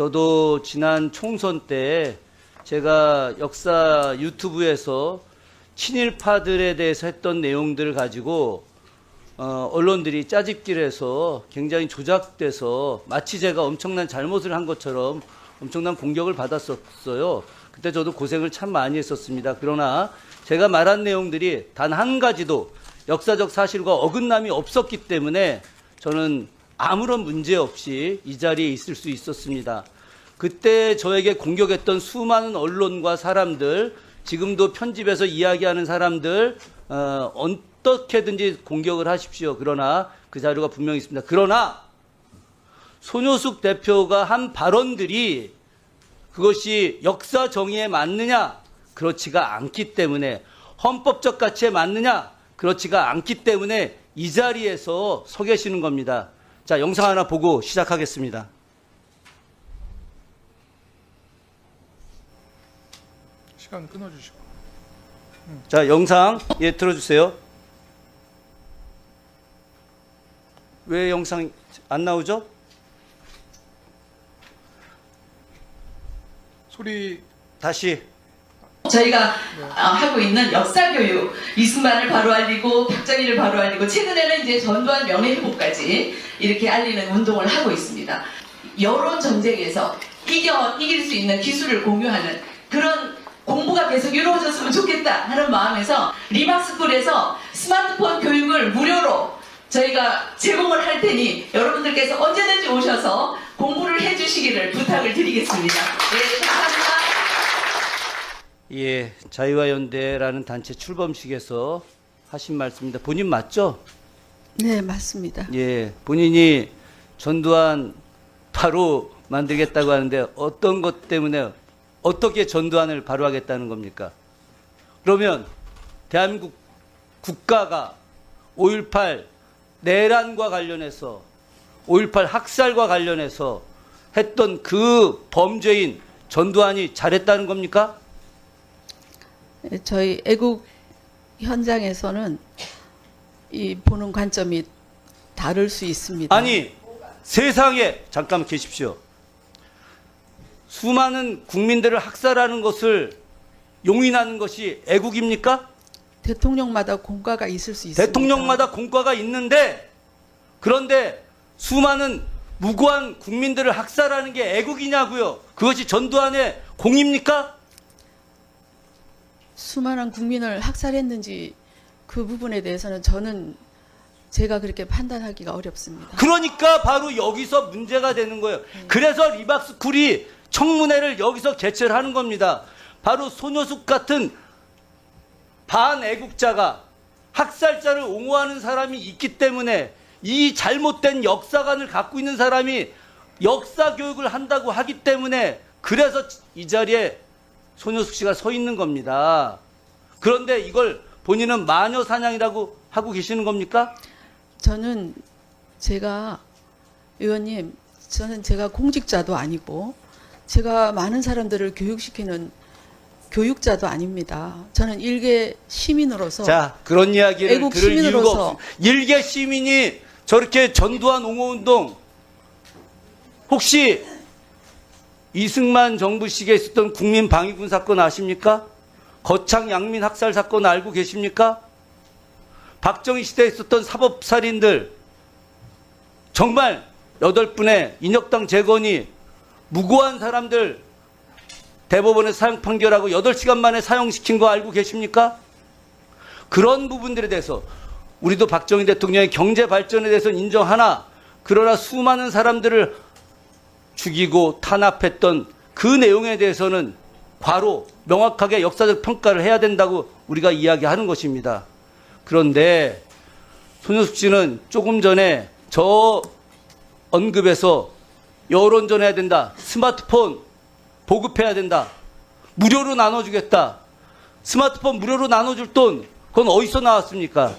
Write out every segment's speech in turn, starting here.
저도 지난 총선 때 제가 역사 유튜브에서 친일파들에 대해서 했던 내용들을 가지고 어, 언론들이 짜집기를 굉장히 조작돼서 마치 제가 엄청난 잘못을 한 것처럼 엄청난 공격을 받았었어요. 그때 저도 고생을 참 많이 했었습니다. 그러나 제가 말한 내용들이 단 한 가지도 역사적 사실과 어긋남이 없었기 때문에 저는 아무런 문제 없이 이 자리에 있을 수 있었습니다. 그때 저에게 공격했던 수많은 언론과 사람들, 지금도 편집해서 이야기하는 사람들, 어, 어떻게든지 공격을 하십시오. 그러나 그 자료가 분명히 있습니다. 그러나 손효숙 대표가 한 발언들이 그것이 역사 정의에 맞느냐? 그렇지가 않기 때문에 헌법적 가치에 맞느냐? 그렇지가 않기 때문에 이 자리에서 서 계시는 겁니다. 자, 영상 하나 보고 시작하겠습니다. 시간 끊어주시고. 자, 영상 예 틀어주세요. 왜 영상 안 나오죠? 소리 다시 저희가 어, 하고 있는 역사 교육 이승만을 바로 알리고 박정희를 바로 알리고 최근에는 이제 전두환 명예회복까지 이렇게 알리는 운동을 하고 있습니다. 여론 전쟁에서 이겨 이길 수 있는 기술을 공유하는 그런 공부가 계속 이루어졌으면 좋겠다 하는 마음에서 리마스쿨에서 스마트폰 교육을 무료로 저희가 제공을 할 테니 여러분들께서 언제든지 오셔서 공부를 해주시기를 부탁을 드리겠습니다. 네, 감사합니다. 예 자유화연대라는 단체 출범식에서 하신 말씀입니다. 본인 맞죠? 네, 맞습니다. 예 본인이 전두환 바로 만들겠다고 하는데 어떤 것 때문에 어떻게 전두환을 바로 하겠다는 겁니까? 그러면 대한민국 국가가 5.18 내란과 관련해서 5.18 학살과 관련해서 했던 그 범죄인 전두환이 잘했다는 겁니까? 예, 저희 애국 현장에서는 이 보는 관점이 다를 수 있습니다. 아니 세상에 잠깐 계십시오. 수많은 국민들을 학살하는 것을 용인하는 것이 애국입니까? 대통령마다 공과가 있을 수 있습니다. 대통령마다 공과가 있는데 그런데 수많은 무고한 국민들을 학살하는 게 애국이냐고요? 그것이 전두환의 공입니까? 수많은 국민을 학살했는지 그 부분에 대해서는 저는 제가 그렇게 판단하기가 어렵습니다. 그러니까 바로 여기서 문제가 되는 거예요. 그래서 리박스쿨이 청문회를 여기서 개최를 하는 겁니다. 바로 손효숙 같은 반애국자가 학살자를 옹호하는 사람이 있기 때문에 이 잘못된 역사관을 갖고 있는 사람이 역사 교육을 한다고 하기 때문에 그래서 이 자리에 손효숙 씨가 서 있는 겁니다. 그런데 이걸 본인은 마녀 사냥이라고 하고 계시는 겁니까? 저는 제가 의원님, 저는 제가 공직자도 아니고 제가 많은 사람들을 교육시키는 교육자도 아닙니다. 저는 일개 시민으로서 자, 그런 이야기를 애국 들을 이유가 시민으로서 없습니다. 일개 시민이 저렇게 전두환 옹호운동 혹시 이승만 정부 시기에 있었던 국민 방위군 사건 아십니까? 거창 양민 학살 사건 알고 계십니까? 박정희 시대에 있었던 사법살인들 정말 여덟 분의 인혁당 재건이 무고한 사람들 대법원에 사형 판결하고 8시간 만에 사형시킨 거 알고 계십니까? 그런 부분들에 대해서 우리도 박정희 대통령의 경제 발전에 대해서는 인정하나 그러나 수많은 사람들을 죽이고 탄압했던 그 내용에 대해서는 과로 명확하게 역사적 평가를 해야 된다고 우리가 이야기하는 것입니다. 그런데 손효숙 씨는 조금 전에 저 언급에서 여론전 해야 된다. 스마트폰 보급해야 된다. 무료로 나눠주겠다. 스마트폰 무료로 나눠줄 돈, 그건 어디서 나왔습니까?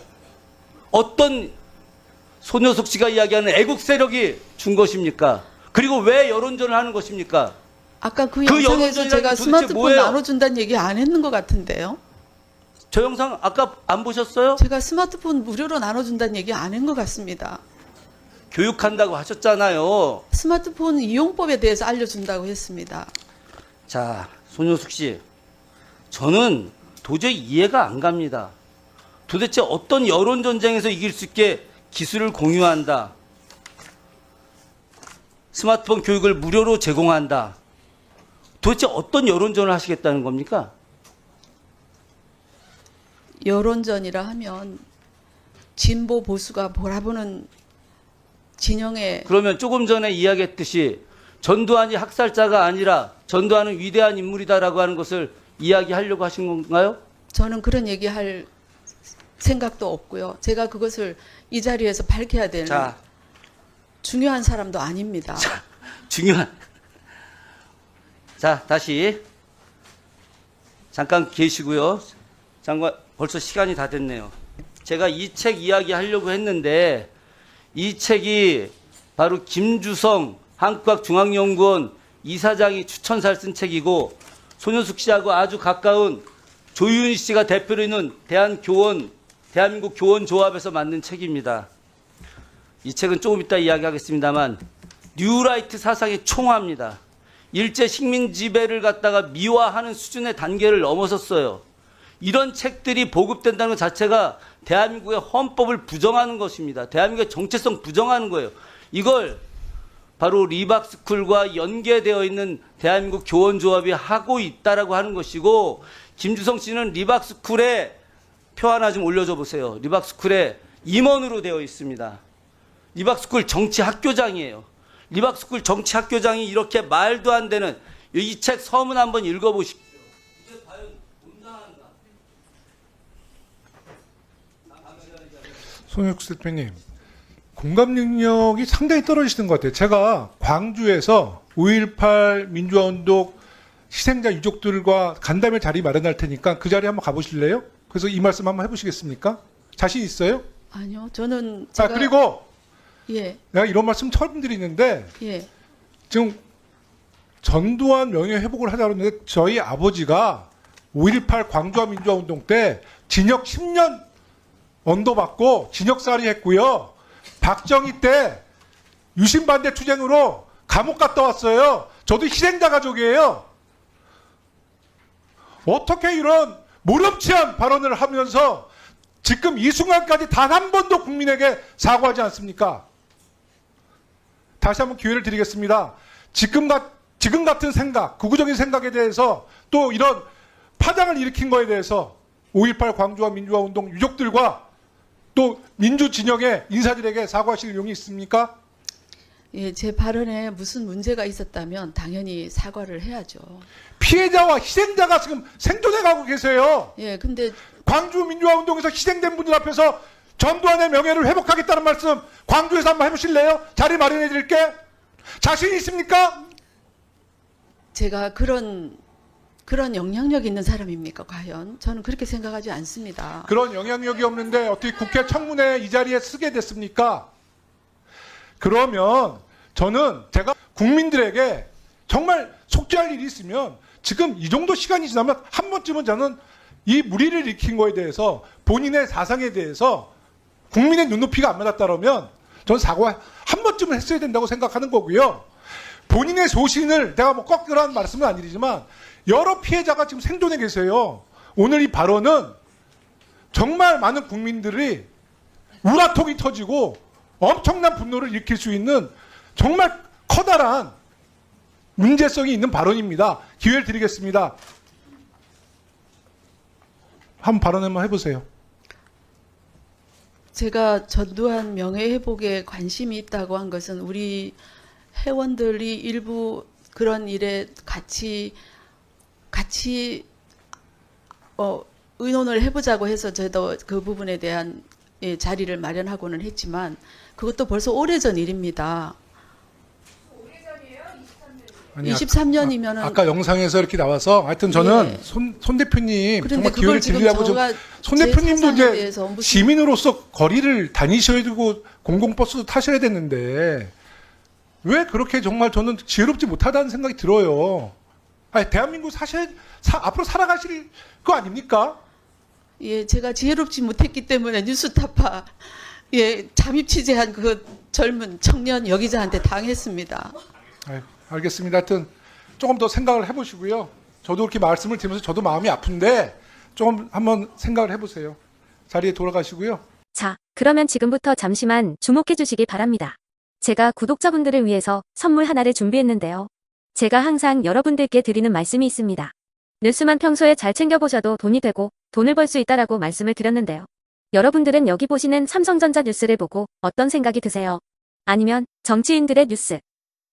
어떤 손효숙 씨가 이야기하는 애국 세력이 준 것입니까? 그리고 왜 여론전을 하는 것입니까? 아까 그, 그 영상에서 제가 스마트폰? 나눠준다는 얘기 안 했는 것 같은데요. 저 영상 아까 안 보셨어요? 제가 스마트폰 무료로 나눠준다는 얘기 안 한 것 같습니다. 교육한다고 하셨잖아요. 스마트폰 이용법에 대해서 알려준다고 했습니다. 자, 손효숙 씨. 저는 도저히 이해가 안 갑니다. 도대체 어떤 여론 전쟁에서 이길 수 있게 기술을 공유한다. 스마트폰 교육을 무료로 제공한다. 도대체 어떤 여론전을 하시겠다는 겁니까? 여론전이라 하면 진보 보수가 몰아보는 진영의 그러면 조금 전에 이야기했듯이 전두환이 학살자가 아니라 전두환은 위대한 인물이다라고 하는 것을 이야기하려고 하신 건가요? 저는 그런 얘기할 생각도 없고요. 제가 그것을 이 자리에서 밝혀야 되는 자, 중요한 사람도 아닙니다. 중요한. 자, 다시. 잠깐 계시고요. 장관, 벌써 시간이 다 됐네요. 제가 이 책 이야기 하려고 했는데, 이 책이 바로 김주성 한국학중앙연구원 이사장이 추천사를 쓴 책이고, 손효숙 씨하고 아주 가까운 조윤희 씨가 대표로 있는 대한교원, 대한민국 교원조합에서 만든 책입니다. 이 책은 조금 이따 이야기하겠습니다만 뉴라이트 사상의 총화입니다. 일제 식민 지배를 갖다가 미화하는 수준의 단계를 넘어섰어요. 이런 책들이 보급된다는 것 자체가 대한민국의 헌법을 부정하는 것입니다. 대한민국의 정체성 부정하는 거예요. 이걸 바로 리박스쿨과 연계되어 있는 대한민국 교원조합이 하고 있다라고 하는 것이고 김주성 씨는 리박스쿨에 표 하나 좀 올려줘 보세요. 리박스쿨에 임원으로 되어 있습니다. 리박스쿨 정치 학교장이에요. 리박스쿨 정치 학교장이 이렇게 말도 안 되는 이 책 서문 한번 읽어보십시오. 손혁수 대표님 공감 능력이 상당히 떨어지시는 것 같아요. 제가 광주에서 5.18 민주화운동 희생자 유족들과 간담회 자리 마련할 테니까 그 자리 한번 가보실래요? 그래서 이 말씀 한번 해보시겠습니까? 자신 있어요? 아니요, 저는 자 제가 그리고 예, 내가 이런 말씀 처음 드리는데 예, 지금 전두환 명예 회복을 하자 그러는데 저희 아버지가 5.18 광주화 민주화 운동 때 징역 10년 언도 받고 징역살이 했고요. 박정희 때 유신 반대 투쟁으로 감옥 갔다 왔어요. 저도 희생자 가족이에요. 어떻게 이런 모렴치한 발언을 하면서 지금 이 순간까지 단 한 번도 국민에게 사과하지 않습니까? 다시 한번 기회를 드리겠습니다. 지금, 같, 지금 같은 생각, 구구적인 생각에 대해서 또 이런 파장을 일으킨 거에 대해서 5.18 광주와 민주화 운동 유족들과 또 민주 진영의 인사들에게 사과하실 용이 있습니까? 예, 제 발언에 무슨 문제가 있었다면 당연히 사과를 해야죠. 피해자와 희생자가 지금 생존해 가고 계세요. 예, 근데 광주 민주화 운동에서 희생된 분들 앞에서 전두환의 명예를 회복하겠다는 말씀 광주에서 한번 해보실래요? 자리 마련해 드릴게. 자신 있습니까? 제가 그런 그런 영향력 있는 사람입니까, 과연? 저는 그렇게 생각하지 않습니다. 그런 영향력이 없는데 어떻게 국회 청문회 이 자리에 쓰게 됐습니까? 그러면 저는 제가 국민들에게 정말 속죄할 일이 있으면 지금 이 정도 시간이 지나면 한 번쯤은 저는 이 무리를 일으킨 거에 대해서 본인의 사상에 대해서 국민의 눈높이가 안 맞았다면 저는 사과 한 번쯤은 했어야 된다고 생각하는 거고요. 본인의 소신을 내가 뭐 꺾으라는 말씀은 아니지만 여러 피해자가 지금 생존해 계세요. 오늘 이 발언은 정말 많은 국민들이 우라통이 터지고 엄청난 분노를 일으킬 수 있는 정말 커다란 문제성이 있는 발언입니다. 기회를 드리겠습니다. 한 발언 한번 해보세요. 제가 전두환 명예회복에 관심이 있다고 한 것은 우리 회원들이 일부 그런 일에 같이 같이 어, 의논을 해보자고 해서 저도 그 부분에 대한 예, 자리를 마련하고는 했지만 그것도 벌써 오래전 일입니다. 아니, 23년이면은 아까 영상에서 이렇게 나와서 하여튼 저는 예. 손, 손 대표님 정말 기회를 지금 드리려고 좀 저가 손제 대표님도 이제 시민으로서 거리를 다니셔야 되고 공공버스도 타셔야 되는데 왜 그렇게 정말 저는 지혜롭지 못하다는 생각이 들어요. 아니 대한민국 사실 사- 앞으로 살아가실 거 아닙니까? 예, 제가 지혜롭지 못했기 때문에 뉴스타파 예, 잠입 취재한 그 젊은 청년 여기자한테 당했습니다. 아유, 알겠습니다. 하여튼 조금 더 생각을 해보시고요. 저도 그렇게 말씀을 드리면서 저도 마음이 아픈데 조금 한번 생각을 해보세요. 자리에 돌아가시고요. 자, 그러면 지금부터 잠시만 주목해 주시기 바랍니다. 제가 구독자분들을 위해서 선물 하나를 준비했는데요. 제가 항상 여러분들께 드리는 말씀이 있습니다. 뉴스만 평소에 잘 챙겨보셔도 돈이 되고 돈을 벌 수 있다라고 말씀을 드렸는데요. 여러분들은 여기 보시는 삼성전자 뉴스를 보고 어떤 생각이 드세요? 아니면 정치인들의 뉴스,